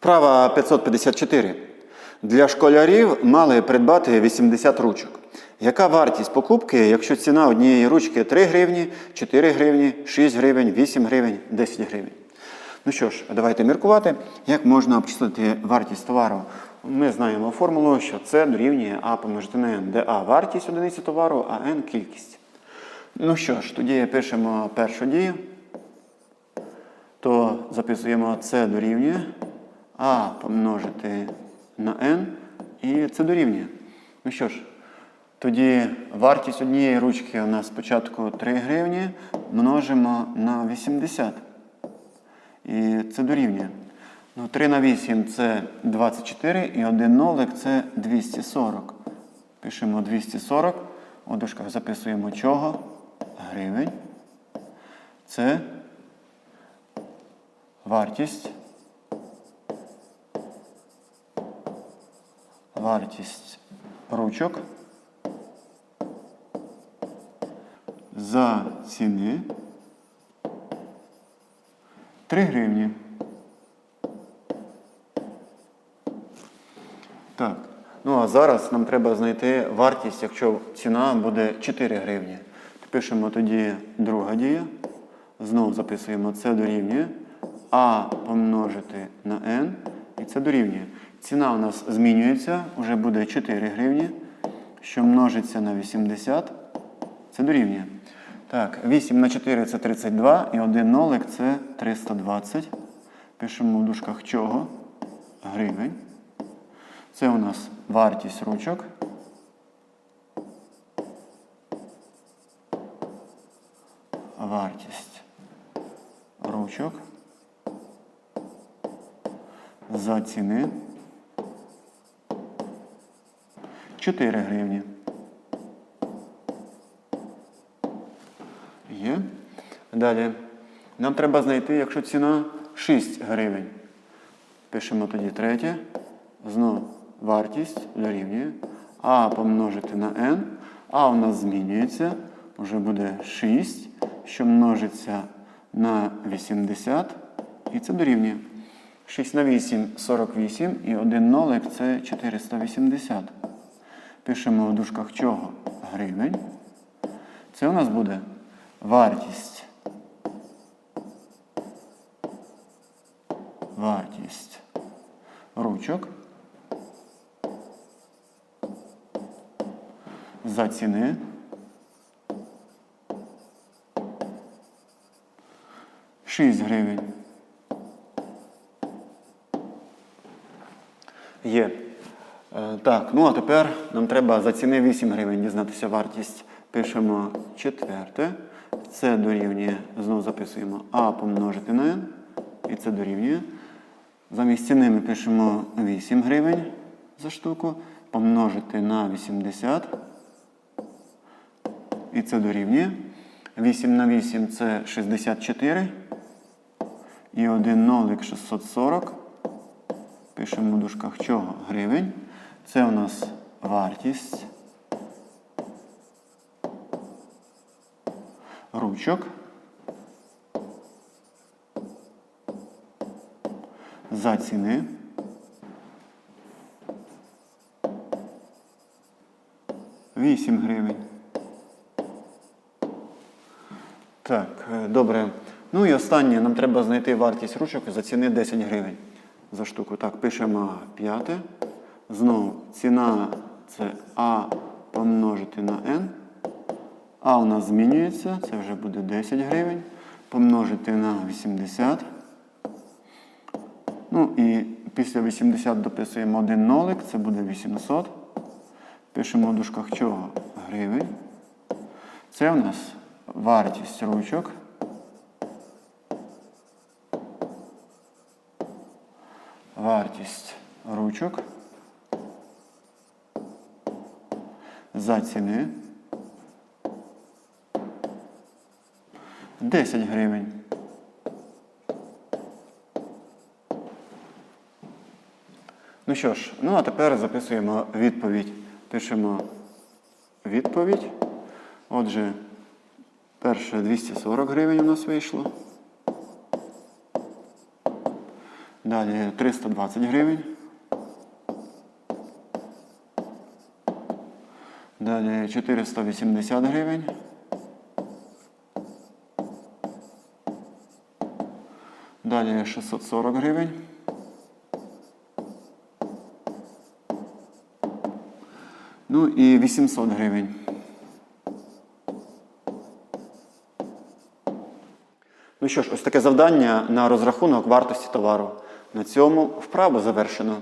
Вправа 554. Для школярів мали придбати 80 ручок. Яка вартість покупки, якщо ціна однієї ручки 3 гривні, 4 гривні, 6 гривень, 8 гривень, 10 гривень? Ну що ж, давайте міркувати, як можна обчислити вартість товару. Ми знаємо формулу, що це дорівнює А помножити на N, де А вартість одиниці товару, а N кількість. Ну що ж, тоді пишемо першу дію то записуємо це дорівнює А помножити на n, і це дорівнює. Ну що ж, тоді вартість однієї ручки у нас спочатку 3 гривні, множимо на 80. І це дорівнює. Ну, 3 на 8 це 24, і 1 нолик це 240. Пишемо 240. У дужках записуємо чого? Гривень. Це Вартість. Вартість ручок за ціни 3 гривні. Так. Ну а зараз нам треба знайти вартість, якщо ціна буде 4 гривні. Пишемо тоді друга дія. Знову записуємо це дорівнює. А помножити на n, і це дорівнює. Ціна у нас змінюється, вже буде 4 гривні, що множиться на 80, це дорівнює. Так, 8 на 4 це 32, і 1 нолик це 320. Пишемо в дужках чого? Гривень. Це у нас вартість ручок. Вартість ручок за ціни 4 гривні. Є. Далі. Нам треба знайти, якщо ціна 6 гривень. Пишемо тоді третє. Знову вартість дорівнює. А помножити на n. А у нас змінюється. Вже буде 6, що множиться на 80. І це дорівнює. 6 на 8 48 і 1 нолик це 480. Пишемо в дужках чого? Гривень. Це у нас буде вартість. Вартість ручок. За ціни. Шість гривень. Є. Е, Так, ну а тепер нам треба за ціни 8 гривень дізнатися вартість. Пишемо четверте. Це дорівнює, знову записуємо А помножити на N. І це дорівнює. Замість ціни ми пишемо 8 гривень за штуку. Помножити на 80. І це дорівнює. 8 на 8 це 64. І 1 нолик 640. Пишемо в дужках чого? Гривень. Це у нас вартість ручок. За ціни. Вісім гривень. Так, е, добре. Ну і останнє, нам треба знайти вартість ручок за ціни 10 гривень за штуку. Так, пишемо п'яте. Знову ціна це А помножити на N. А у нас змінюється, це вже буде 10 гривень. Помножити на 80. Ну і після 80 дописуємо один нолик, це буде 800. Пишемо в дужках чого? Гривень. Це у нас вартість ручок. Вартість ручок. За ціни. 10 гривень. Ну що ж, ну а тепер записуємо відповідь. Пишемо відповідь. Отже, перше 240 гривень у нас вийшло. Далі 320 гривень. Далі 480 гривень. Далі 640 гривень. Ну і 800 гривень. Ну що ж, ось таке завдання на розрахунок вартості товару. На цьому вправу завершено.